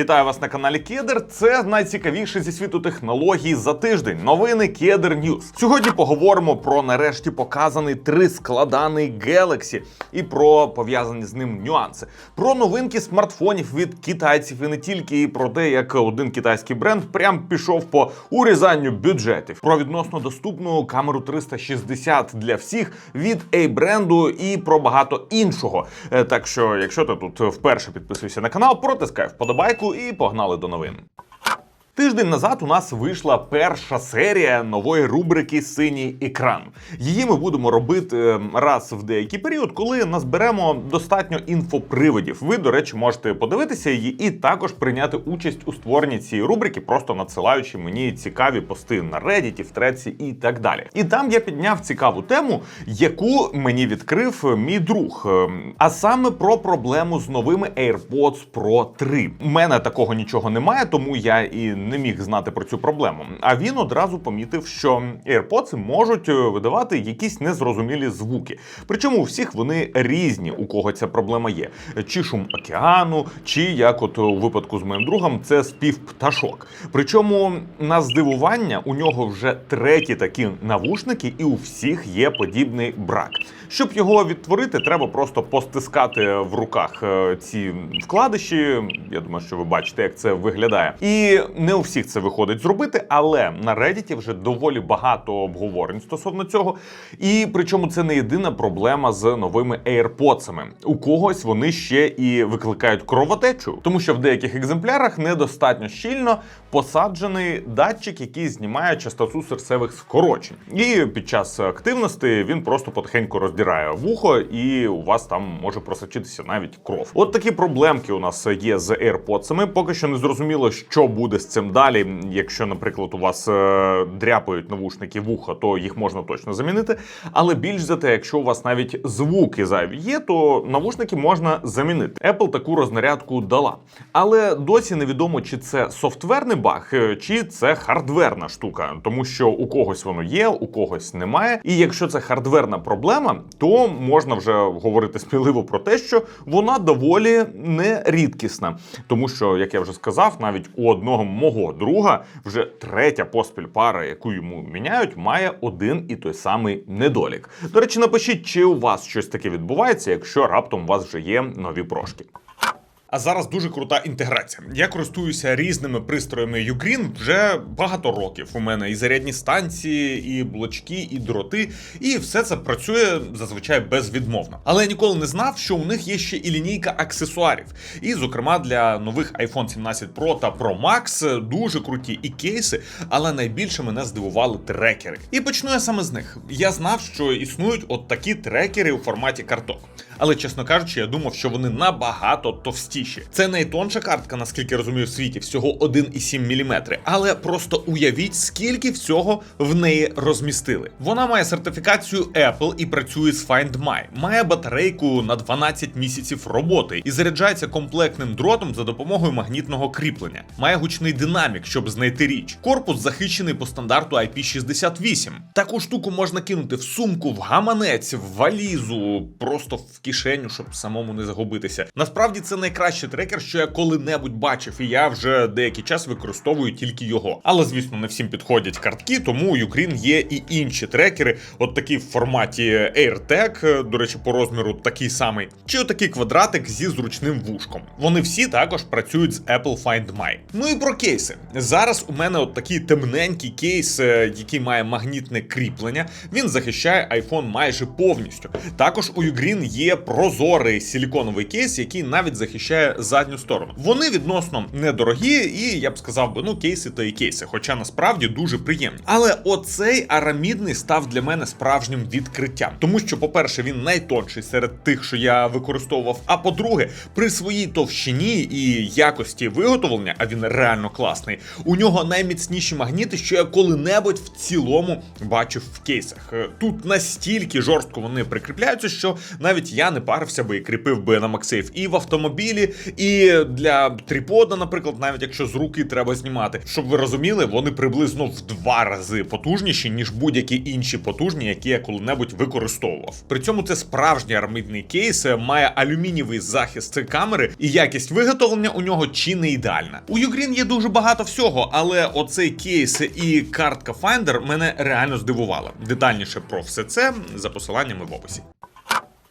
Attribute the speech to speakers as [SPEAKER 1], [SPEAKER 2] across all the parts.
[SPEAKER 1] Вітаю вас на каналі Кедр. Це найцікавіше зі світу технологій за тиждень. Новини Кедр Ньюз. Сьогодні поговоримо про нарешті показаний трискладаний Galaxy і про пов'язані з ним нюанси. Про новинки смартфонів від китайців і не тільки, і про те, як один китайський бренд прям пішов по урізанню бюджетів. Про відносно доступну камеру 360 для всіх від A-бренду і про багато іншого. Е, Так що, якщо ти тут вперше підписуєшся на канал, протискай вподобайку і погнали до новин. Тиждень назад у нас вийшла перша серія нової рубрики Синій екран. Її ми будемо робити е, раз в деякий період, коли назберемо достатньо інфоприводів. Ви, до речі, можете подивитися її і також прийняти участь у створенні цієї рубрики, просто надсилаючи мені цікаві пости на Reddit, в Треці і так далі. І там я підняв цікаву тему, яку мені відкрив мій друг. Е, А саме про проблему з новими AirPods Pro 3. У мене такого нічого немає, тому я і не міг знати про цю проблему. А він одразу помітив, що AirPods можуть е, видавати якісь незрозумілі звуки. Причому у всіх вони різні, у кого ця проблема є. Чи шум океану, чи як от у випадку з моїм другом, це спів пташок. Причому на здивування у нього вже треті такі навушники, і у всіх є подібний брак. Щоб його відтворити, треба просто постискати в руках е, ці вкладиші. Я думаю, що ви бачите, як це виглядає. І не у всіх це виходить зробити, але на Reddit вже доволі багато обговорень стосовно цього. І причому це не єдина проблема з новими AirPods. У когось вони ще і викликають кровотечу, тому що в деяких екземплярах недостатньо щільно посаджений датчик, який знімає частоту серцевих скорочень. І під час активності він просто потихеньку роздирає вухо, і у вас там може просочитися навіть кров. От такі проблемки у нас є з AirPods. Поки що не зрозуміло, що буде з цим далі. Якщо, наприклад, у вас е, дряпають навушники вуха, то їх можна точно замінити. Але більш за те, якщо у вас навіть звуки зайві є, то навушники можна замінити. Apple таку рознарядку дала. Але досі невідомо, чи це софтверний баг, е, чи це хардверна штука, тому що у когось воно є, у когось немає. І якщо це хардверна проблема, то можна вже говорити сміливо про те, що вона доволі не рідкісна, тому що, як я вже сказав, навіть у одного мого друга вже третя поспіль пара, яку йому міняють, має один і той самий недолік. До речі, напишіть, чи у вас щось таке відбувається, якщо раптом у вас вже є нові прошки. А зараз дуже крута інтеграція. Я користуюся різними пристроями Ugreen вже багато років. У мене і зарядні станції, і блочки, і дроти, і все це працює зазвичай безвідмовно. Але я ніколи не знав, що у них є ще і лінійка аксесуарів. І, зокрема, для нових iPhone 17 Pro та Pro Max дуже круті і кейси, але найбільше мене здивували трекери. І почну я саме з них. Я знав, що існують от такі трекери у форматі карток. Але чесно кажучи, я думав, що вони набагато товстіші. Це найтонша картка, наскільки я розумію, в світі, всього 1,7 мм. Але просто уявіть, скільки всього в неї розмістили. Вона має сертифікацію Apple і працює з Find My. Має батарейку на 12 місяців роботи і заряджається комплектним дротом за допомогою магнітного кріплення. Має гучний динамік, щоб знайти річ. Корпус захищений по стандарту IP68. Таку штуку можна кинути в сумку, в гаманець, в валізу, просто в кишеню, щоб самому не загубитися. Насправді це найкращий трекер, що я коли-небудь бачив, і я вже деякий час використовую тільки його. Але звісно, не всім підходять картки, тому у Ugreen є і інші трекери, от такі в форматі AirTag, до речі, по розміру такий самий, чи отакий квадратик зі зручним вушком. Вони всі також працюють з Apple Find My. Ну і про кейси. Зараз у мене от такий темненький кейс, е, який має магнітне кріплення. Він захищає iPhone майже повністю. Також у Ugreen є прозорий силіконовий кейс, який навіть захищає задню сторону. Вони відносно недорогі, і я б сказав би, ну кейси то і кейси, хоча насправді дуже приємні. Але оцей арамідний став для мене справжнім відкриттям, тому що, по-перше, він найтонший серед тих, що я використовував. А по-друге, при своїй товщині і якості виготовлення, а він реально класний. У нього найміцніші магніти, що я коли-небудь в цілому бачив в кейсах. Тут настільки жорстко вони прикріпляються, що навіть я не парився би і кріпив би на MagSafe і в автомобілі, і для тріпода, наприклад, навіть якщо з руки треба знімати. Щоб ви розуміли, вони приблизно в два рази потужніші, ніж будь-які інші потужні, які я коли-небудь використовував. При цьому це справжній армидний кейс, е, має алюмінієвий захист камери, і якість виготовлення у нього чи не ідеальна. У Ugreen є дуже багато всього, але оцей кейс і картка Finder мене реально здивували. Детальніше про все це за посиланнями в описі.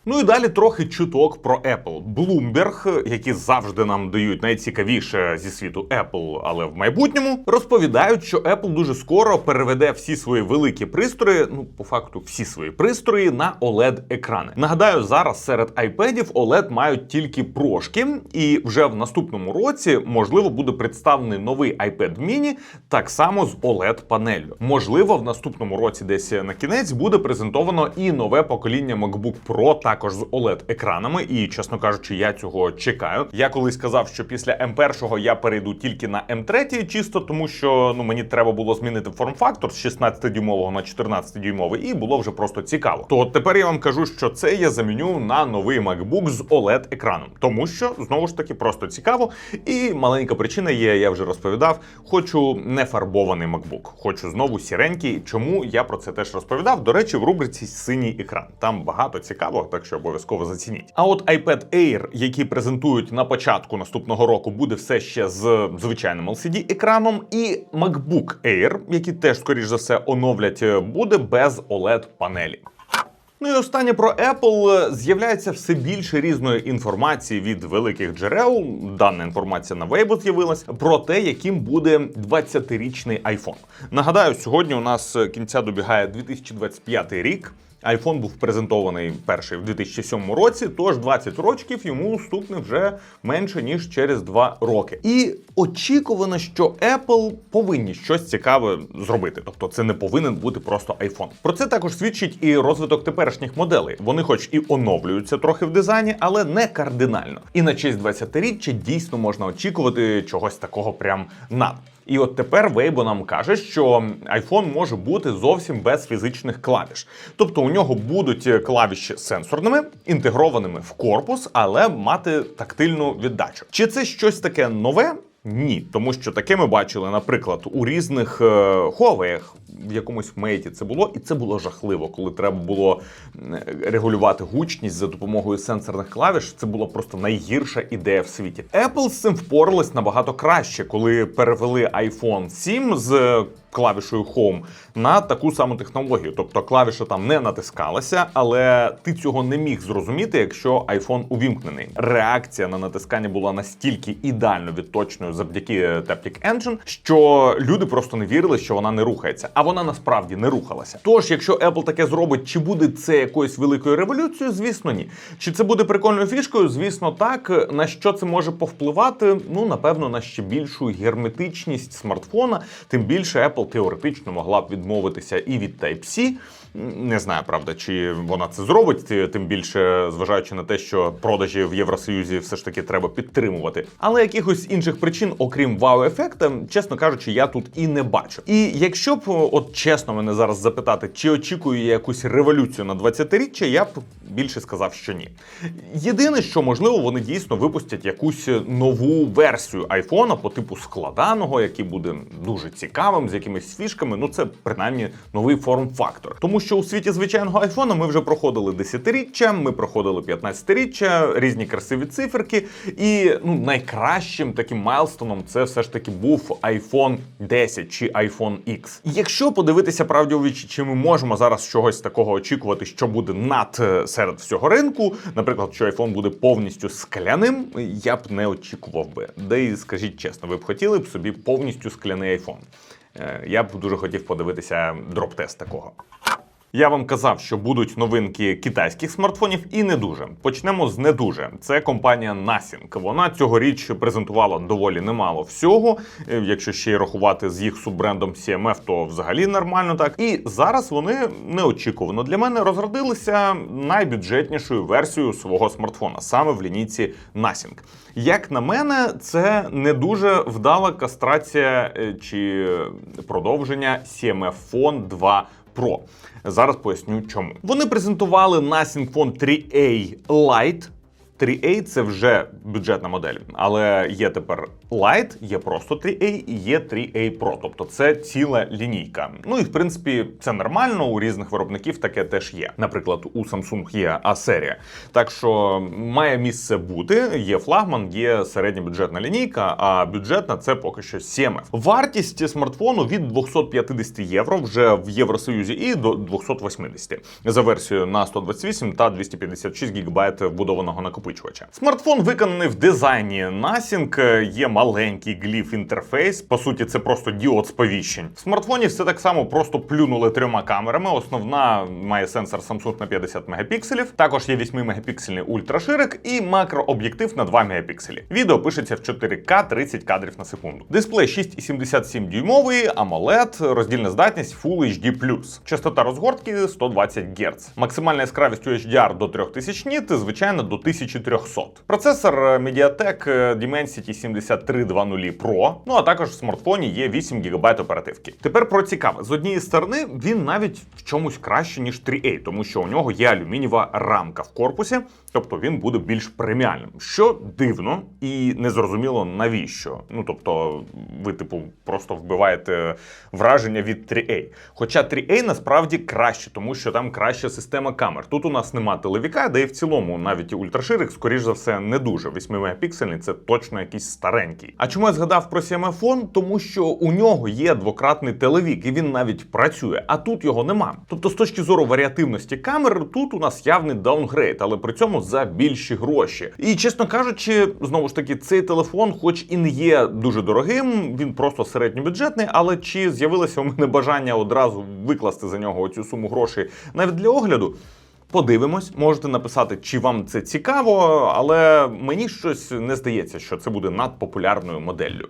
[SPEAKER 1] Ну і далі трохи чуток про Apple. Bloomberg, які завжди нам дають найцікавіше зі світу Apple, але в майбутньому розповідають, що Apple дуже скоро переведе всі свої великі пристрої, ну по факту всі свої пристрої на oled екрани. Нагадаю, зараз серед iPadів OLED мають тільки прошки, і вже в наступному році можливо буде представлений новий iPad mini так само з oled панеллю. Можливо, в наступному році, десь на кінець, буде презентовано і нове покоління MacBook Pro також з oled екранами. І чесно кажучи, я цього чекаю. Я колись сказав, що після M1 я перейду тільки на M3, чисто тому, що ну мені треба було змінити форм-фактор з 16-дюймового на 14-дюймовий, і було вже просто цікаво. То тепер я вам кажу, що це я заміню на новий MacBook з oled екраном, тому що знову ж таки просто цікаво. І маленька причина є, я вже розповідав. Хочу не фарбований MacBook, хочу знову сіренький. Чому я про це теж розповідав? До речі, в рубриці синій екран. Там багато цікавого, так що обов'язково зацініть. А от iPad Air, який презентують на початку наступного року, буде все ще з звичайним LCD екраном, і MacBook Air, які теж скоріш за все оновлять, буде без oled панелі. Ну і останнє про Apple з'являється все більше різної інформації від великих джерел. Дана інформація на Weibo з'явилась про те, яким буде 20-річний iPhone. Нагадаю, сьогодні у нас кінця добігає 2025 рік. iPhone був презентований перший в 2007 році, тож 20 років йому стукне вже менше ніж через 2 роки. І очікувано, що Apple повинні щось цікаве зробити. Тобто, це не повинен бути просто iPhone. Про це також свідчить і розвиток теперішніх моделей. Вони, хоч і оновлюються трохи в дизайні, але не кардинально. І на честь 20-річчя дійсно можна очікувати чогось такого прям над. І от тепер Weibo нам каже, що iPhone може бути зовсім без фізичних клавіш. Тобто у нього будуть клавіші сенсорними, інтегрованими в корпус, але мати тактильну віддачу. Чи це щось таке нове? Ні, тому що таке ми бачили, наприклад, у різних Huawei, в якомусь мейті це було, і це було жахливо, коли треба було регулювати гучність за допомогою сенсорних клавіш. Це була просто найгірша ідея в світі. Apple з цим впоралась набагато краще, коли перевели iPhone 7 з клавішою Home на таку саму технологію. Тобто клавіша там не натискалася, але ти цього не міг зрозуміти, якщо iPhone увімкнений. Реакція на натискання була настільки ідеально відточною завдяки Taptic Engine, що люди просто не вірили, що вона не рухається. А вона насправді не рухалася. Тож, якщо Apple таке зробить, чи буде це якоюсь великою революцією? Звісно, ні. Чи це буде прикольною фішкою? Звісно, так. На що це може повпливати? Ну, напевно, на ще більшу герметичність смартфона, тим більше Apple теоретично могла б відмовитися і від Type-C. Не знаю, правда, чи вона це зробить, тим більше зважаючи на те, що продажі в Євросоюзі все ж таки треба підтримувати. Але якихось інших причин, окрім вау-ефекта, чесно кажучи, я тут і не бачу. І якщо б, от чесно, мене зараз запитати, чи очікую я якусь революцію на 20-річчя, я б більше сказав, що ні. Єдине, що можливо, вони дійсно випустять якусь нову версію айфона по типу складаного, який буде дуже цікавим, з якимись фішками. Ну це принаймні новий форм-фактор. Тому що у світі звичайного айфона ми вже проходили 10-річчя, ми проходили 15-річчя, різні красиві циферки. І ну найкращим таким майлстоном це все ж таки був iPhone 10 чи iPhone X. Якщо подивитися правді у вічі, чи ми можемо зараз чогось такого очікувати, що буде над е, серед всього ринку, наприклад, що iPhone буде повністю скляним, я б не очікував би. Де і скажіть чесно, ви б хотіли б собі повністю скляний iPhone? Е, Я б дуже хотів подивитися дроп-тест такого. Я вам казав, що будуть новинки китайських смартфонів, і не дуже. Почнемо з не дуже. Це компанія Nothing. Вона цьогоріч презентувала доволі немало всього. Е, Якщо ще й рахувати з їх суббрендом CMF, то взагалі нормально так. І зараз вони неочікувано для мене розродилися найбюджетнішою версією свого смартфона, саме в лінійці Nothing. Як на мене, це не дуже вдала кастрація е, чи продовження CMF Phone 2 Pro. Зараз поясню чому. Вони презентували Nothing Phone 3A Lite. 3A це вже бюджетна модель, але є тепер Lite, є просто 3A і є 3A Pro. Тобто це ціла лінійка. Ну і в принципі це нормально. У різних виробників таке теж є. Наприклад, у Samsung є A-серія. Так що має місце бути. Є флагман, є середньобюджетна лінійка, а бюджетна це поки що 7F. Вартість смартфону від 250 євро вже в Євросоюзі і до 280 за версією на 128 та 256 ГБ вбудованого накопичувача. Смартфон виконаний в дизайні Nothing, є маленький гліф інтерфейс. По суті, це просто діод сповіщень. В смартфоні все так само просто плюнули трьома камерами. Основна має сенсор Samsung на 50 мегапікселів. Також є 8 мегапіксельний ультраширик і макрооб'єктив на 2 мегапікселі. Відео пишеться в 4К 30 кадрів на секунду. Дисплей 6,77 дюймовий, AMOLED, роздільна здатність Full HD+. Частота розгортки 120 Гц. Максимальна яскравість у HDR до 3000 ніт, звичайно, до 1300. Процесор MediaTek Dimensity 7320 Pro. Ну а також в смартфоні є 8 ГБ оперативки. Тепер про цікаве. З однієї сторони, він навіть в чомусь краще, ніж 3A, тому що у нього є алюмінієва рамка в корпусі, тобто він буде більш преміальним. Що дивно і незрозуміло навіщо. Ну тобто, ви, типу, просто вбиваєте враження від 3A. Хоча 3A насправді краще, тому що там краща система камер. Тут у нас нема телевіка, де і в цілому навіть і ультраширик, скоріш за все, не дуже. 8 мегапіксельний це точно якийсь старенький. А чому я згадав про CMF Тому що у нього є двократний телевік, і він навіть працює, а тут його нема. Тобто, з точки зору варіативності камер, тут у нас явний даунгрейд, але при цьому за більші гроші. І чесно кажучи, знову ж таки, цей телефон, хоч і не є дуже дорогим, він просто середньобюджетний, але чи з'явилося у мене бажання одразу викласти за нього цю суму грошей навіть для огляду? Подивимось, можете написати, чи вам це цікаво, але мені щось не здається, що це буде надпопулярною моделлю.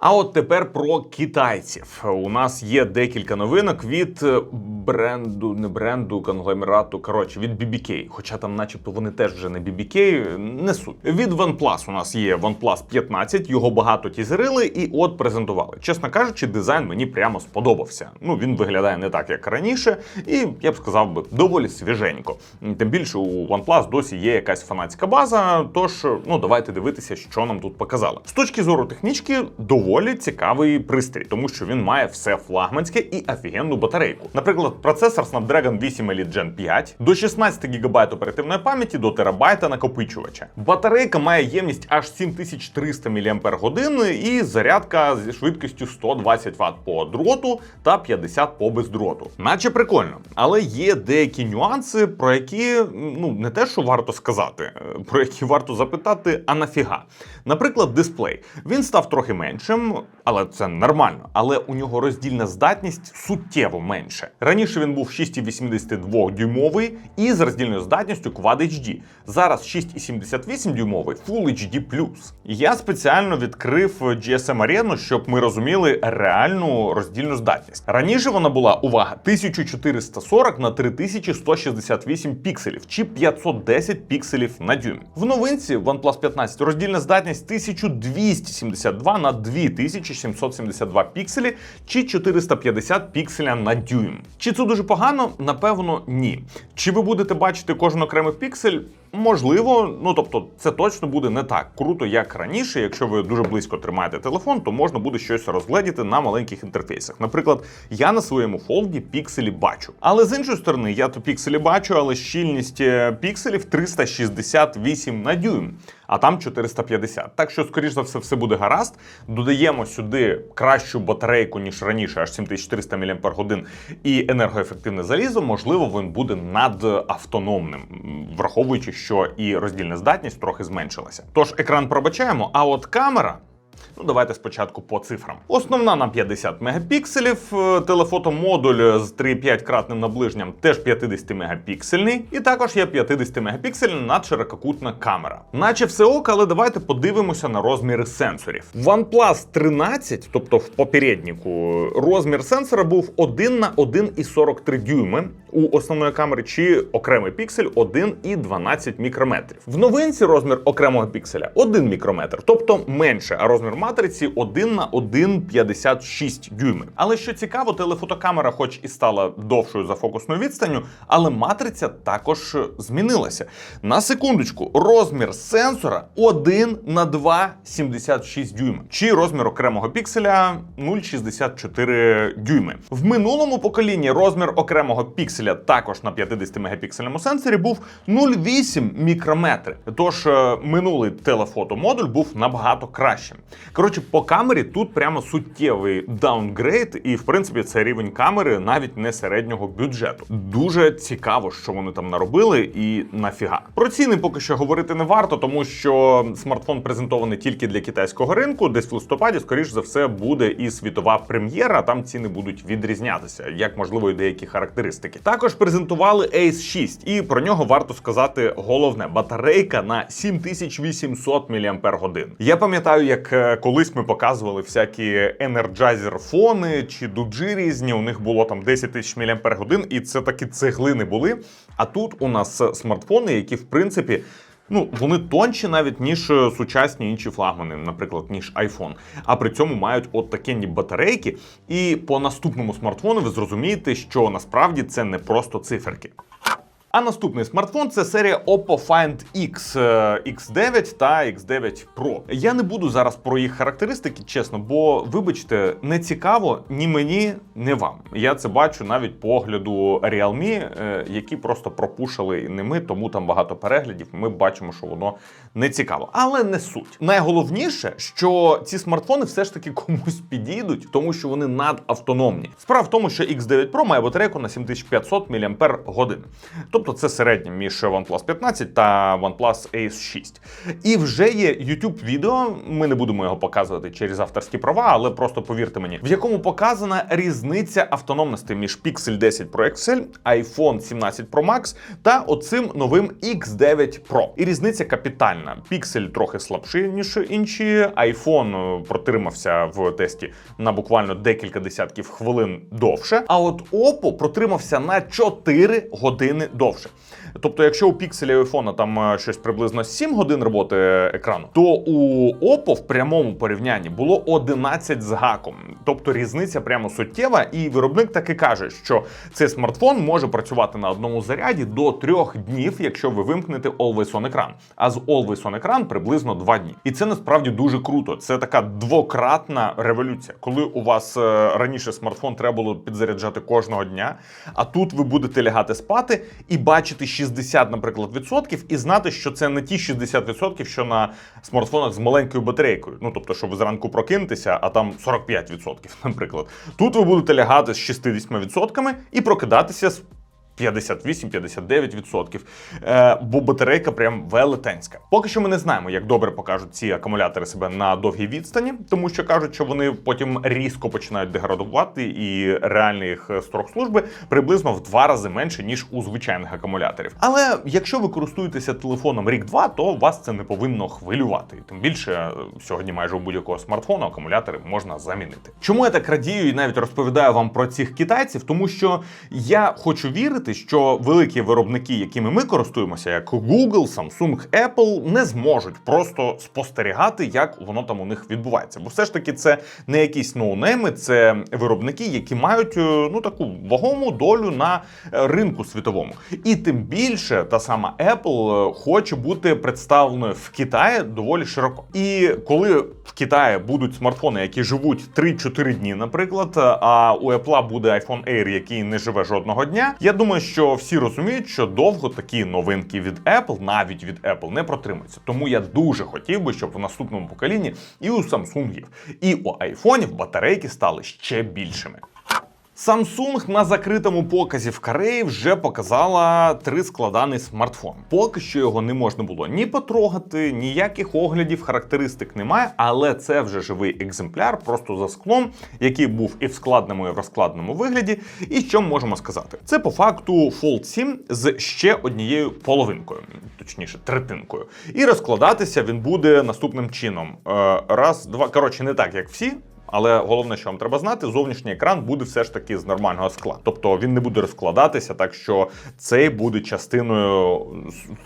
[SPEAKER 1] А от тепер про китайців. У нас є декілька новинок від е, бренду, не бренду, конгломерату, коротше, від BBK. Хоча там, начебто, вони теж вже не BBK, не суть. Від OnePlus у нас є OnePlus 15, його багато тізерили і от презентували. Чесно кажучи, дизайн мені прямо сподобався. Ну, він виглядає не так, як раніше, і я б сказав би доволі свіженько. Тим більше у OnePlus досі є якась фанатська база. Тож, ну давайте дивитися, що нам тут показали. З точки зору технічки, доволі цікавий пристрій, тому що він має все флагманське і офігенну батарейку. Наприклад, процесор Snapdragon 8 Elite Gen 5 до 16 ГБ оперативної пам'яті до терабайта накопичувача. Батарейка має ємність аж 7300 мАч і зарядка зі швидкістю 120 Вт по дроту та 50 по бездроту. Наче прикольно, але є деякі нюанси, про які ну не те, що варто сказати, е, про які варто запитати, а нафіга. Наприклад, дисплей. Він став трохи меншим, але це нормально. Але у нього роздільна здатність суттєво менше. Раніше він був 6,82 дюймовий і з роздільною здатністю Quad HD. Зараз 6,78 дюймовий Full HD+. Я спеціально відкрив GSM Arena, щоб ми розуміли реальну роздільну здатність. Раніше вона була увага 1440 на 3168 пікселів чи 510 пікселів на дюйм. В новинці OnePlus 15 роздільна здатність 1272 на 2772 пікселі чи 450 пікселя на дюйм. Чи це дуже погано? Напевно, ні. Чи ви будете бачити кожен окремий піксель? Можливо, ну тобто, це точно буде не так круто, як раніше. Якщо ви дуже близько тримаєте телефон, то можна буде щось розгледіти на маленьких інтерфейсах. Наприклад, я на своєму фолді пікселі бачу. Але з іншої сторони, я то пікселі бачу, але щільність е, пікселів 368 на дюйм, а там 450. Так що, скоріш за все, все буде гаразд. Додаємо сюди кращу батарейку, ніж раніше, аж 7400 мАч і енергоефективне залізо. Можливо, він буде надавтономним, враховуючи що і роздільна здатність трохи зменшилася. Тож екран пробачаємо, а от камера. Ну, давайте спочатку по цифрам. Основна на 50 мегапікселів, е, телефотомодуль з 3,5 кратним наближенням теж 50 мегапіксельний, і також є 50 мегапіксельна надширококутна камера. Наче все ок, але давайте подивимося на розміри сенсорів. OnePlus 13, тобто в попереднику, розмір сенсора був 1 на 1,43 дюйми у основної камери, чи окремий піксель 1,12 мікрометрів. В новинці розмір окремого пікселя 1 мікрометр, тобто менше, а розмір матриці 1 на 1,56 дюйми. Але що цікаво, телефотокамера, хоч і стала довшою за фокусною відстанню, але матриця також змінилася. На секундочку, розмір сенсора 1 на 2,76 дюйма, чи розмір окремого пікселя 0,64 дюйми. В минулому поколінні розмір окремого пікселя також на 50 мегапіксельному сенсорі був 0,8 мікрометри. Тож е, минулий телефотомодуль був набагато кращим. Коротше, по камері тут прямо суттєвий даунгрейд, і в принципі це рівень камери навіть не середнього бюджету. Дуже цікаво, що вони там наробили, і нафіга. Про ціни поки що говорити не варто, тому що смартфон презентований тільки для китайського ринку. Десь в листопаді, скоріш за все, буде і світова прем'єра. Там ціни будуть відрізнятися, як можливо і деякі характеристики. Також презентували Ace 6, і про нього варто сказати головне: батарейка на 7800 мАч. Я пам'ятаю, як е, колись ми показували всякі Energizer фони чи дуджі різні. У них було там 10 тисяч мАч, і це такі цеглини були. А тут у нас смартфони, які в принципі. Ну, вони тонші навіть ніж е, сучасні інші флагмани, наприклад, ніж iPhone. А при цьому мають от такенні батарейки. І по наступному смартфону ви зрозумієте, що насправді це не просто циферки. А наступний смартфон це серія Oppo Find X е, X9 та X9 Pro. Я не буду зараз про їх характеристики, чесно, бо вибачте, не цікаво ні мені, ні вам. Я це бачу навіть по огляду Realme, е, які просто пропушили не ми, тому там багато переглядів. Ми бачимо, що воно не цікаво, але не суть. Найголовніше, що ці смартфони все ж таки комусь підійдуть, тому що вони надавтономні. Справа в тому, що X9 Pro має батарейку на 7500 мАч. Тобто це середнє між OnePlus 15 та OnePlus Ace 6. І вже є YouTube відео. Ми не будемо його показувати через авторські права, але просто повірте мені, в якому показана різниця автономності між Pixel 10 Pro XL, iPhone 17 Pro Max та оцим новим X9 Pro. І різниця капітальна. Pixel трохи слабший, ніж інші. iPhone протримався в тесті на буквально декілька десятків хвилин довше. А от Oppo протримався на 4 години довше. довше. Тобто, якщо у Pixel і iPhone там е, щось приблизно 7 годин роботи екрану, то у Oppo в прямому порівнянні було 11 з гаком. Тобто різниця прямо суттєва, і виробник таки каже, що цей смартфон може працювати на одному заряді до трьох днів, якщо ви вимкнете Always On екран. А з Always On екран приблизно 2 дні. І це насправді дуже круто. Це така двократна революція, коли у вас е, раніше смартфон треба було підзаряджати кожного дня, а тут ви будете лягати спати і бачити 60, наприклад, відсотків, і знати, що це не ті 60 відсотків, що на смартфонах з маленькою батарейкою. Ну тобто, що ви зранку прокинетеся, а там 45 відсотків, наприклад. Тут ви будете лягати з 60 відсотками і прокидатися з 58-59%, е, бо батарейка прям велетенська. Поки що ми не знаємо, як добре покажуть ці акумулятори себе на довгій відстані, тому що кажуть, що вони потім різко починають деградувати, і реальний їх строк служби приблизно в два рази менше ніж у звичайних акумуляторів. Але якщо ви користуєтеся телефоном рік-два, то вас це не повинно хвилювати. І Тим більше е, сьогодні майже у будь-якого смартфону акумулятори можна замінити. Чому я так радію і навіть розповідаю вам про цих китайців? Тому що я хочу вірити, що великі виробники, якими ми користуємося, як Google, Samsung, Apple, не зможуть просто спостерігати, як воно там у них відбувається. Бо все ж таки це не якісь ноунейми, це виробники, які мають е, ну таку вагому долю на е, ринку світовому. І тим більше та сама Apple е, хоче бути представленою в Китаї доволі широко. І коли в Китаї будуть смартфони, які живуть 3-4 дні, наприклад, а у Apple буде iPhone Air, який не живе жодного дня. Я думаю, що всі розуміють, що довго такі новинки від Apple, навіть від Apple, не протримаються. Тому я дуже хотів би, щоб в наступному поколінні і у Samsung, і у айфонів батарейки стали ще більшими. Samsung на закритому показі в Кореї вже показала трискладаний смартфон. Поки що його не можна було ні потрогати, ніяких оглядів, характеристик немає, але це вже живий екземпляр, просто за склом, який був і в складному, і в розкладному вигляді. І що можемо сказати? Це по факту Fold 7 з ще однією половинкою, точніше, третинкою. І розкладатися він буде наступним чином: Е, раз, два. Коротше, не так, як всі Але головне, що вам треба знати, зовнішній екран буде все ж таки з нормального скла. Тобто він не буде розкладатися, так що цей буде частиною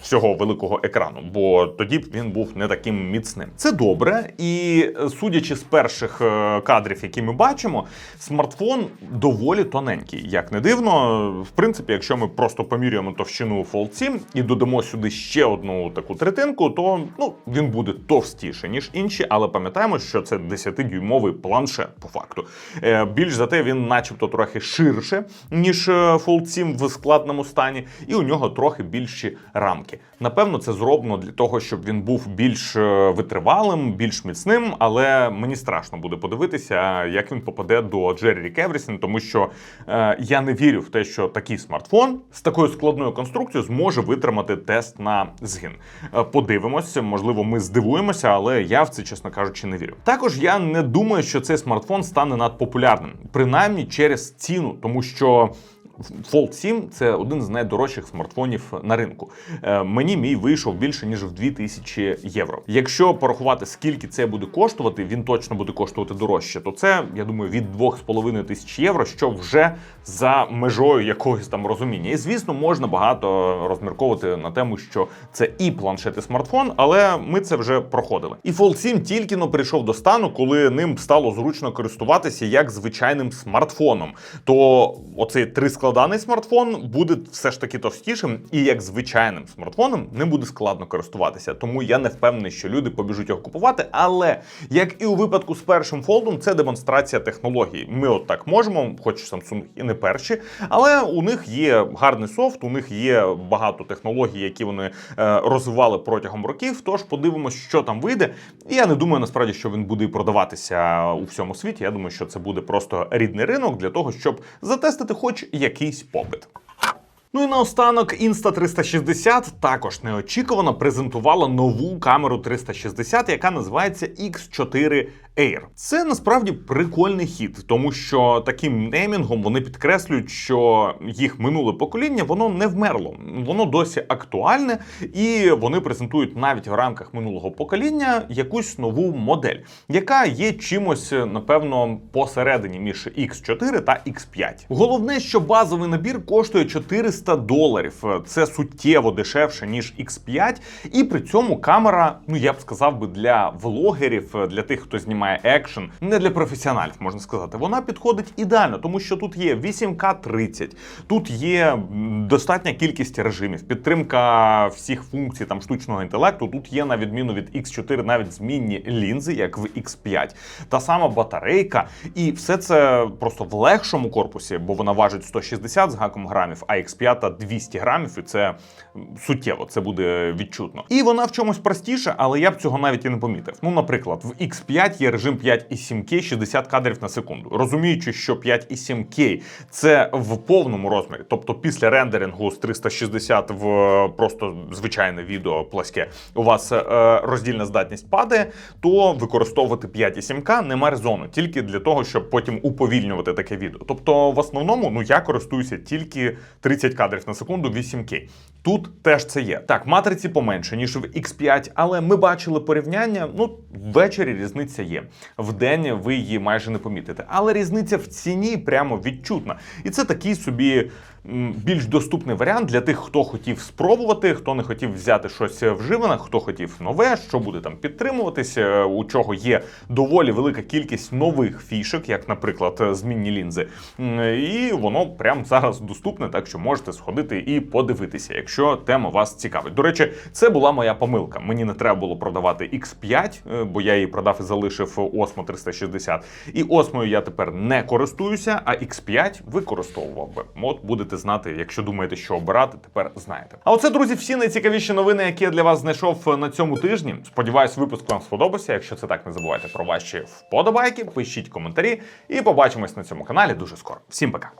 [SPEAKER 1] всього великого екрану, бо тоді б він був не таким міцним. Це добре, і е, судячи з перших е, кадрів, які ми бачимо, смартфон доволі тоненький. Як не дивно, в принципі, якщо ми просто поміряємо товщину Fold 7 і додамо сюди ще одну таку третинку, то ну він буде товстіше ніж інші, але пам'ятаємо, що це 10-дюймовий планшет по факту. Е, більш за те, він, начебто, трохи ширше ніж е, Fold 7 в складному стані, і у нього трохи більші рамки. Напевно, це зроблено для того, щоб він був більш е, витривалим, більш міцним. Але мені страшно буде подивитися, як він попаде до Jerry Rick тому що е, я не вірю в те, що такий смартфон з такою складною конструкцією зможе витримати тест на згин. Подивимося, можливо, ми здивуємося, але я в це, чесно кажучи, не вірю. Також я не думаю, що цей смартфон стане надпопулярним, принаймні через ціну, тому що. Fold 7 це один з найдорожчих смартфонів на ринку. Е, мені мій вийшов більше ніж в 2000 євро. Якщо порахувати, скільки це буде коштувати, він точно буде коштувати дорожче. То це я думаю від 2,5 тисяч євро, що вже за межою якогось там розуміння. І звісно, можна багато розмірковувати на тему, що це і планшет, і смартфон, але ми це вже проходили. І Fold 7 тільки но прийшов до стану, коли ним стало зручно користуватися як звичайним смартфоном. То оцей три складаний смартфон буде все ж таки товстішим, і як звичайним смартфоном не буде складно користуватися. Тому я не впевнений, що люди побіжуть його купувати. Але як і у випадку з першим фолдом, це демонстрація технологій. Ми от так можемо, хоч Samsung і не перші, але у них є гарний софт, у них є багато технологій, які вони е, розвивали протягом років. Тож подивимось, що там вийде. І я не думаю насправді, що він буде продаватися у всьому світі. Я думаю, що це буде просто рідний ринок для того, щоб затестити хоч якийсь попит. Ну і наостанок Insta360 також неочікувано презентувала нову камеру 360, яка називається X4 Air. Це насправді прикольний хід, тому що таким неймінгом вони підкреслюють, що їх минуле покоління воно не вмерло, воно досі актуальне, і вони презентують навіть в рамках минулого покоління якусь нову модель, яка є чимось, напевно, посередині між X4 та X5. Головне, що базовий набір коштує 400 доларів. Це суттєво дешевше ніж X5, і при цьому камера, ну я б сказав би для влогерів, для тих, хто знімає має екшен, не для професіоналів, можна сказати. Вона підходить ідеально, тому що тут є 8К 30, тут є достатня кількість режимів, підтримка всіх функцій там штучного інтелекту. Тут є на відміну від X4 навіть змінні лінзи, як в X5, та сама батарейка, і все це просто в легшому корпусі, бо вона важить 160 з гаком грамів, а X5 200 грамів, і це суттєво, це буде відчутно. І вона в чомусь простіша, але я б цього навіть і не помітив. Ну, наприклад, в X5 є режим 5,7К 60 кадрів на секунду. Розуміючи, що 5,7К це в повному розмірі, тобто після рендерингу з 360 в просто звичайне відео пласке, у вас е, роздільна здатність падає, то використовувати 5,7К нема резону, тільки для того, щоб потім уповільнювати таке відео. Тобто, в основному, ну я користуюся тільки 30 кадрів на секунду 8К. Тут теж це є. Так, матриці поменше, ніж в X5, але ми бачили порівняння. Ну, ввечері різниця є. В день ви її майже не помітите. Але різниця в ціні прямо відчутна. І це такий собі більш доступний варіант для тих, хто хотів спробувати, хто не хотів взяти щось вживане, хто хотів нове, що буде там підтримуватися, у чого є доволі велика кількість нових фішок, як, наприклад, змінні лінзи. І воно прямо зараз доступне, так що можете сходити і подивитися, якщо тема вас цікавить. До речі, це була моя помилка. Мені не треба було продавати X5, е, бо я її продав і залишив Osmo 360. І Osmo я тепер не користуюся, а X5 використовував би. От будете будете знати, якщо думаєте, що обирати, тепер знаєте. А оце, друзі, всі найцікавіші новини, які я для вас знайшов на цьому тижні. Сподіваюсь, випуск вам сподобався. Якщо це так, не забувайте про ваші вподобайки, пишіть коментарі і побачимось на цьому каналі дуже скоро. Всім пока.